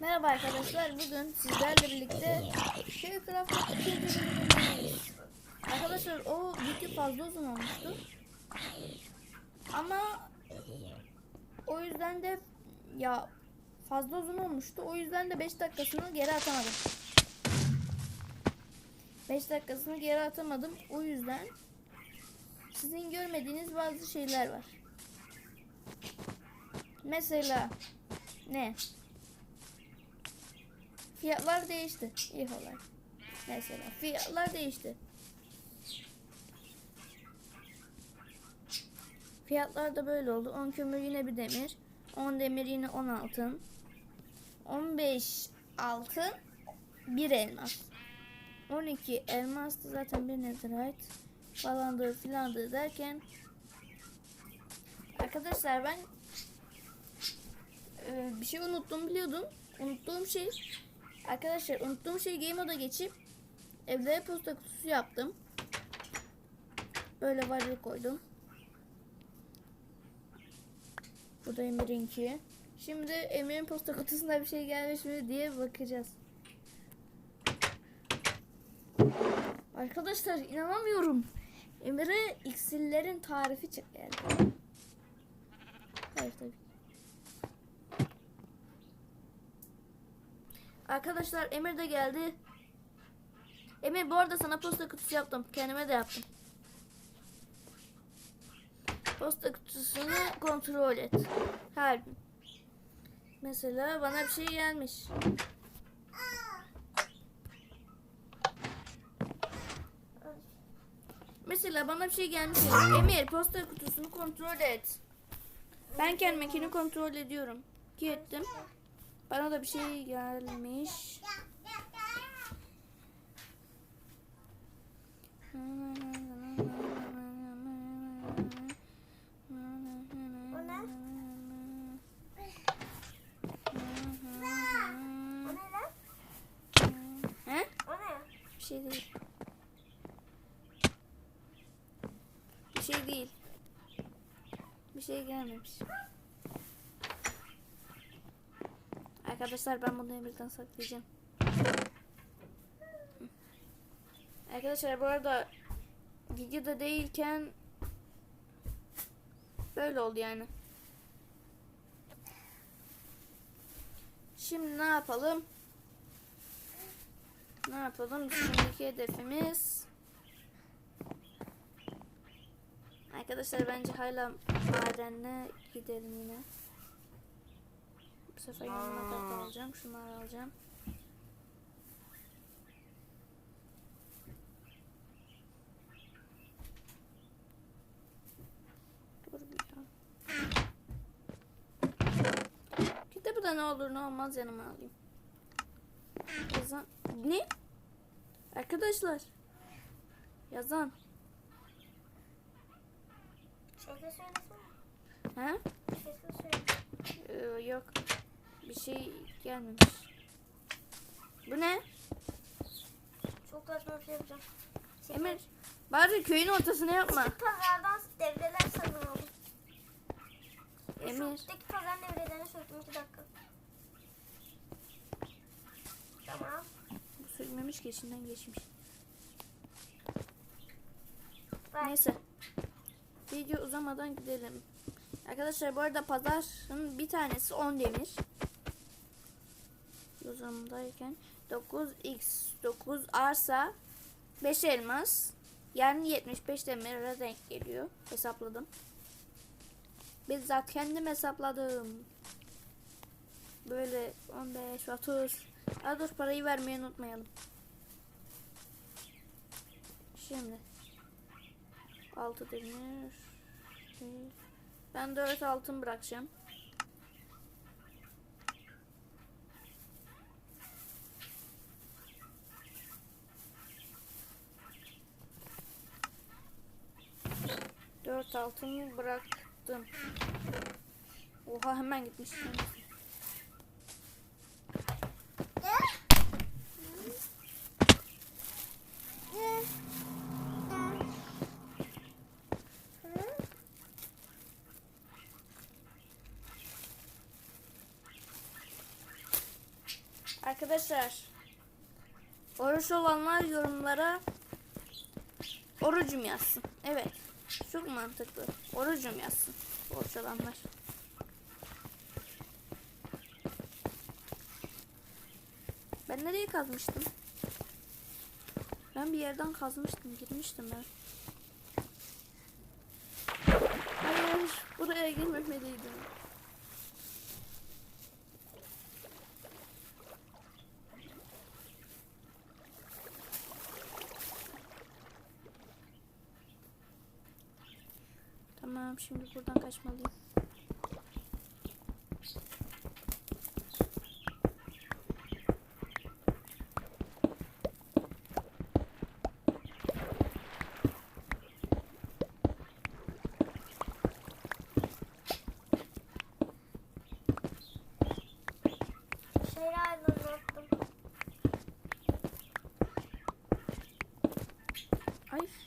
Merhaba arkadaşlar. Bugün sizlerle birlikte Shaycraft yapacağız. Arkadaşlar o video fazla uzun olmuştu. Ama o yüzden de ya fazla uzun olmuştu. O yüzden de 5 dakikasını geri atamadım. 5 dakikasını geri atamadım. O yüzden sizin görmediğiniz bazı şeyler var. Mesela ne? Fiyatlar değişti. İyi olay. Mesela fiyatlar değişti. Fiyatlar da böyle oldu. 10 kömür yine bir demir. 10 demir yine 10 altın. 15 altın. 1 elmas. 12 elmas da zaten bir netherite falandır filandır derken Arkadaşlar ben e, bir şey unuttum biliyordum. Unuttuğum şey Arkadaşlar unuttuğum şey game moda geçip evlere posta kutusu yaptım. Böyle varlık koydum. Bu da Emir'inki. Şimdi Emir'in posta kutusunda bir şey gelmiş mi diye bakacağız. Arkadaşlar inanamıyorum. Emir'e iksirlerin tarifi çıktı yani. Hayır tabii. Arkadaşlar Emir de geldi. Emir bu arada sana posta kutusu yaptım. Kendime de yaptım. Posta kutusunu kontrol et. Her. Mesela bana bir şey gelmiş. Mesela bana bir şey gelmiş. Emir posta kutusunu kontrol et. Ben kendimkini kontrol ediyorum. Ki ettim. Bana da bir şey gelmiş. Bir şey değil. Bir şey değil. Bir şey gelmemiş. Arkadaşlar ben bunu Emir'den saklayacağım. Arkadaşlar bu arada videoda değilken böyle oldu yani. Şimdi ne yapalım? Ne yapalım? Şimdiki hedefimiz Arkadaşlar bence hala madenle gidelim yine. Sefer yanıma da alacağım. Şunları alacağım. Dur bir daha. Kitabı da ne olur ne olmaz yanıma alayım. Yazan... Ne? Arkadaşlar. Yazan. Şarkı söylesene. Ha? Şarkı söyle. Ee, yok. Bir şey gelmemiş. Bu ne? Çok saçma bir şey yapacağım. Emir. Bari köyün ortasına yapma. Küçük pazardan devreler satın aldım. Emir. Şuradaki pazarın devrelerini söktüm 2 dakika. Tamam. Bu sürmemiş ki içinden geçmiş. Bak. Neyse. Video uzamadan gidelim. Arkadaşlar bu arada pazarın bir tanesi 10 demir. Uzamdayken 9x 9 arsa 5 elmas yani 75 demire denk geliyor. Hesapladım. Bizzat kendim hesapladım. Böyle 15 30 Aa, dur parayı vermeyi unutmayalım. Şimdi 6 demir. Ben 4 altın bırakacağım. Dört altını bıraktım. Oha hemen gitmiş. Arkadaşlar oruç olanlar yorumlara orucum yazsın. Evet. Çok mantıklı. Orucum yazsın. Oruç olanlar. Ben nereye kazmıştım? Ben bir yerden kazmıştım. Girmiştim ben. Hayır. Buraya girmemeliydim. Tamam şimdi buradan kaçmalıyım.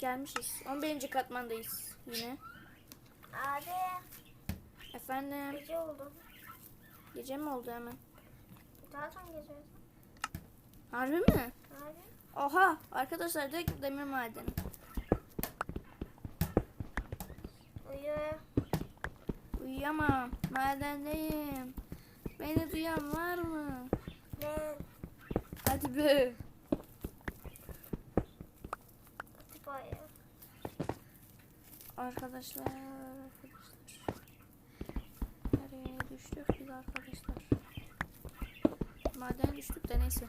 Gelmişiz. 11. katmandayız yine. Abi Efendim gece oldu. gece mi oldu hemen? Zaten gece. Harbi mi? Abi. Oha arkadaşlar direkt demir madeni. Uyu. Uyuyamam. Madendeyim. Beni duyan var mı? Ben. Hadi be. Tıpayı. Arkadaşlar, arkadaşlar. Nereye düştük biz arkadaşlar? Maden düştük de neyse.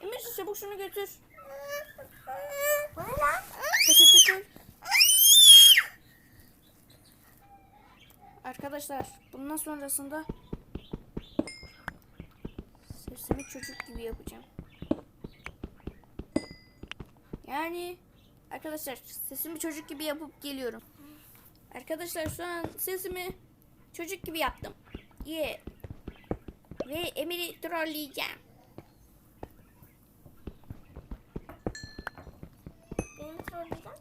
Emir çabuk şunu götür. Arkadaşlar bundan sonrasında sesimi çocuk gibi yapacağım. Yani arkadaşlar sesimi çocuk gibi yapıp geliyorum. Arkadaşlar şu an sesimi çocuk gibi yaptım. Yeah. Ve Emir'i trolleyeceğim. Benim trolleyeceğim.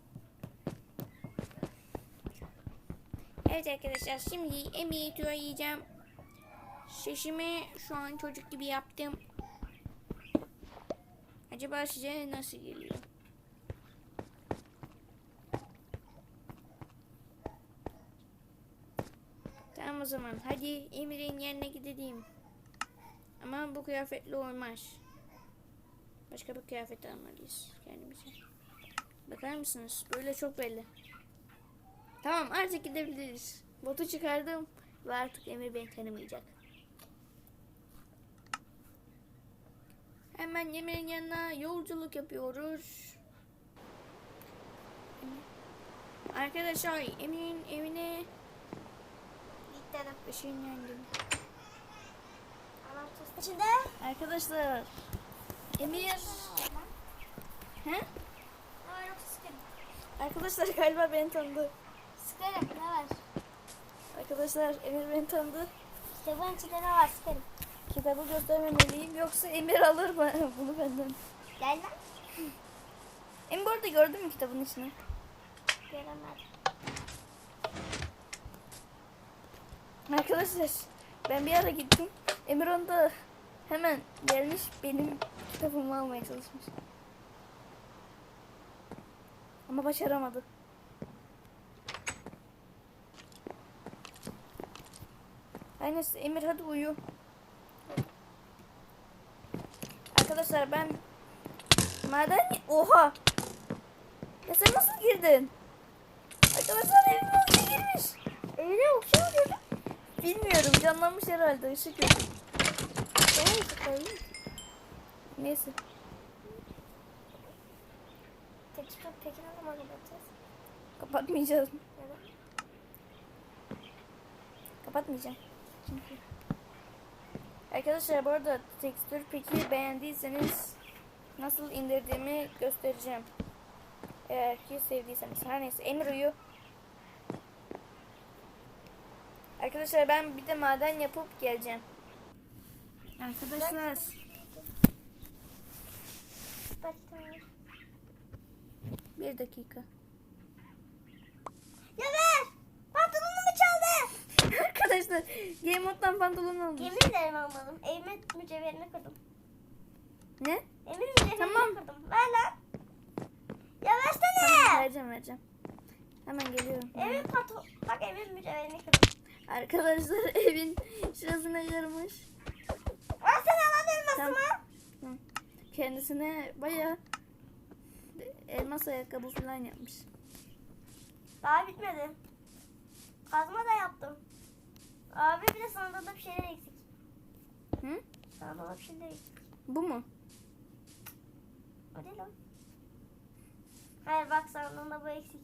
Evet arkadaşlar şimdi Emir'i trolleyeceğim. Sesimi şu an çocuk gibi yaptım. Acaba size nasıl geliyor? Tamam o zaman hadi Emir'in yerine gidelim. Ama bu kıyafetle olmaz. Başka bir kıyafet almalıyız kendimize. Bakar mısınız? Böyle çok belli. Tamam artık gidebiliriz. Botu çıkardım ve artık Emir beni tanımayacak. Hemen Emir'in yanına yolculuk yapıyoruz. Arkadaşlar Emir'in evine dedim. ışınlandım. Anahtar içinde. Arkadaşlar Emir He? Arkadaşlar galiba beni tanıdı. Sıkarım ne var? Arkadaşlar Emir beni tanıdı. Kitabın içinde ne var sıkarım. Kitabı göstermemeliyim yoksa Emir alır mı bunu benden? Gel lan. Emir bu arada gördün mü kitabın içini? Göremedim. Arkadaşlar ben bir ara gittim. Emir onda hemen gelmiş benim kitabımı almaya çalışmış. Ama başaramadı. Ay neyse Emir hadi uyu. Arkadaşlar ben maden oha. Ya sen nasıl girdin? Arkadaşlar evime girmiş. Evine okçu mu girdi? Bilmiyorum canlanmış herhalde ışık yok. Neyse. Peki, peki ne zaman kapatacağız? Kapatmayacağız. Neden? Kapatmayacağım. Çünkü. Arkadaşlar bu arada tekstür peki beğendiyseniz nasıl indirdiğimi göstereceğim. Eğer ki sevdiyseniz. Her neyse Emir uyu. Arkadaşlar ben bir de maden yapıp geleceğim. Arkadaşlar bir dakika. Ya Arkadaşlar Game Mode'dan pantolon almış. Yemin ederim almadım. Evimin mücevherini kırdım. Ne? Evimin mücevherini Tamam. kırdım. Ver lan. Ya Tamam versene. vereceğim vereceğim. Hemen geliyorum. Evin patron. Bak evin mücevherini kırdım. Arkadaşlar evin şurasına kırmış. Versene lan Tamam. elmasımı. Hı. Kendisine baya elmas ayakkabı falan yapmış. Daha bitmedi. Kazma da yaptım. Abi bir de sandalda bir şeyler eksik. Hı? Sandalda bir şeyler eksik. Bu mu? O değil o. Hayır bak sandalda bu eksik.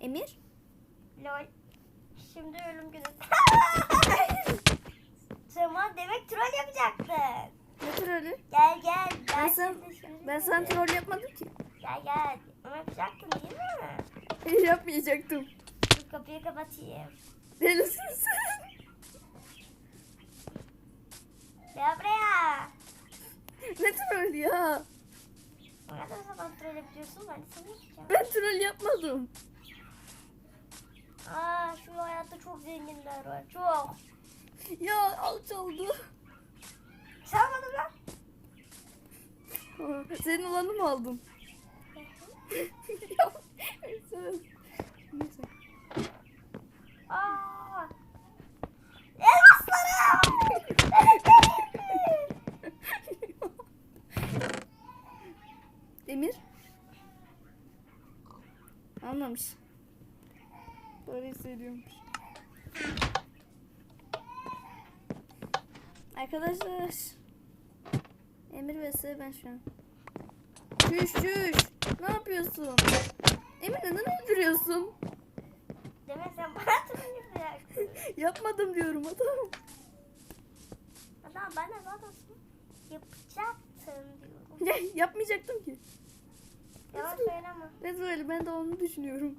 Emir? Lol. Şimdi ölüm günü. Sema demek troll yapacaktın. Ne trolü? Gel gel. Ben, Ben, sen, şimdi şimdi ben sana troll yapmadım ki. Gel gel. Ama yapacaktın değil mi? Yapmayacaktım. Dur kapıyı kapatayım. Delisin sen. Gel buraya. Ne troll ya? Kadar zaman troll yapıyorsun ben seni yapacağım. Ben troll yapmadım. Aa şu hayatta çok zenginler var. Çok. Ya alçaldı. Çalmadın lan. Aa, Senin olanı mı aldım? ya, sen- Neyse. Aa. Elmaslarım. Emir? Anlamış. Doğruyu söylüyormuş. Arkadaşlar. Emir ve Sıra ben şu an. Çüş çüş. Ne yapıyorsun? Emir neden öldürüyorsun? Demek sen bana yapacaksın. Yapmadım diyorum adam. Adam bana zaten yapacaksın diyorum. Ya, yapmayacaktım ki. Yalan söyleme. Ne böyle ben de onu düşünüyorum.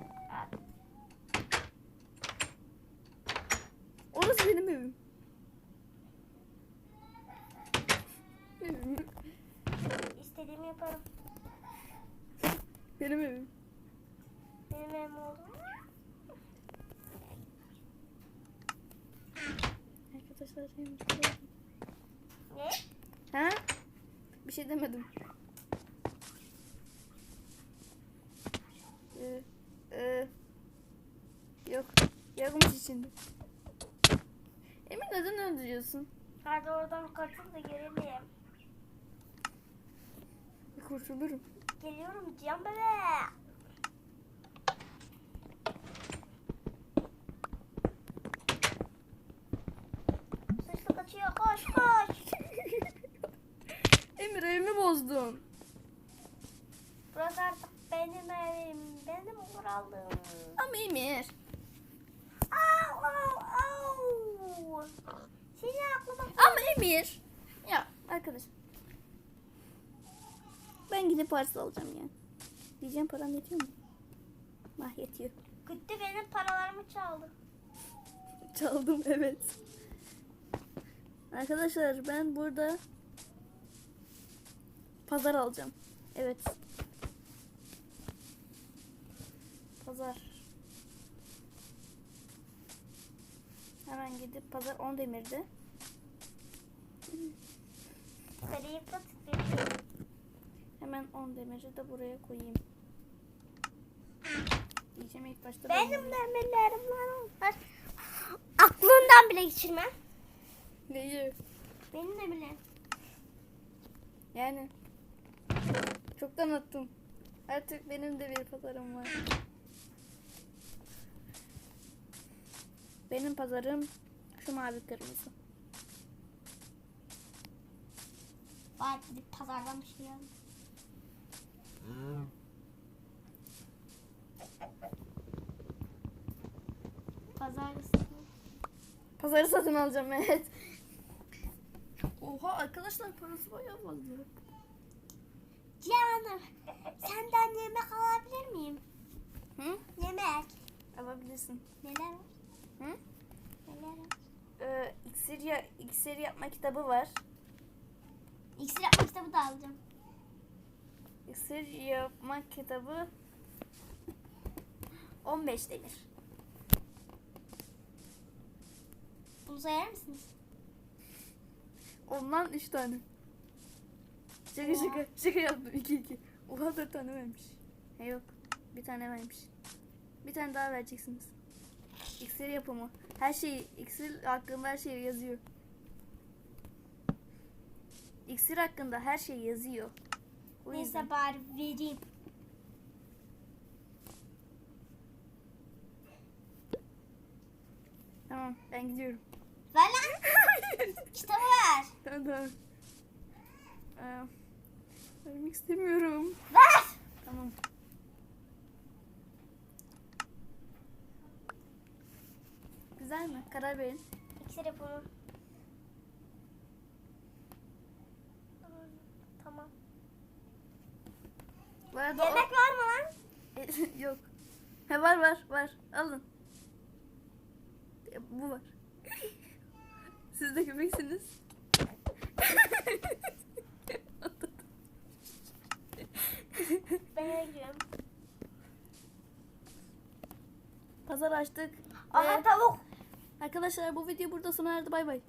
Evet. Orası benim evim. Evim. İstediğimi yaparım. Benim evim. Benim evim oldu. Arkadaşlar evim. Ne? Ha? Bir şey demedim. Ee, e, yok. Yokmuş içinde. Emin neden öldürüyorsun? Hadi oradan kaçın da gelelim. Kurtulurum. Geliyorum Cihan bebe. Sıçtı kaçıyor koş koş. Emir evimi bozdun. Burası artık benim evim. Benim krallığım. Ama Emir. Au au au. Seni aklıma Ama Emir. Ya arkadaş. Ben gidip parça alacağım ya. Diyeceğim param yetiyor mu? Ah yetiyor. gitti benim paralarımı çaldı. Çaldım evet. Arkadaşlar ben burada pazar alacağım. Evet. Pazar. Hemen gidip pazar 10 demirde. Kariyi tıklayayım. Hemen 10 demiri de buraya koyayım. Diyeceğim ilk başta ben Benim demirlerim var. Aklından bile geçirme. Neyi? Benim demirlerim. Yani çoktan attım. Artık benim de bir pazarım var. Benim pazarım şu mavi kırmızı. Var gidip pazardan bir şey alayım. Pazarlısın. Pazarı satın alacağım evet. Oha arkadaşlar parası bayağı fazla. Canım, senden yemek alabilir miyim? Hı? Yemek. Alabilirsin. Neler var? Hı? Neler var? Ee, iksir, ya, iksir yapma kitabı var. İksir yapma kitabı da alacağım. İksir yapma kitabı 15 demir. Bunu sayar mısınız? Ondan 3 tane. Şaka Oha. şaka. Şaka yaptım 2 2. Oha 4 tane vermiş. He yok. Bir tane vermiş. Bir tane daha vereceksiniz. İksir yapımı. Her şeyi, iksir hakkında her şey yazıyor. İksir hakkında her şey yazıyor. O yüzden. Neyse bari vereyim. Tamam ben gidiyorum. Ver lan. Kitabı ver. tamam tamam. Ee, vermek istemiyorum. Ver. Tamam. Güzel mi? Karar verin. İksir yapımı. Tamam. Bu arada o- Yemek var mı lan? Yok. Ha var var var. Alın. Bu var. Siz de köpeksiniz. Ben gidiyorum. Pazar açtık. Aha Ve tavuk. arkadaşlar bu video burada sona erdi. Bay bay.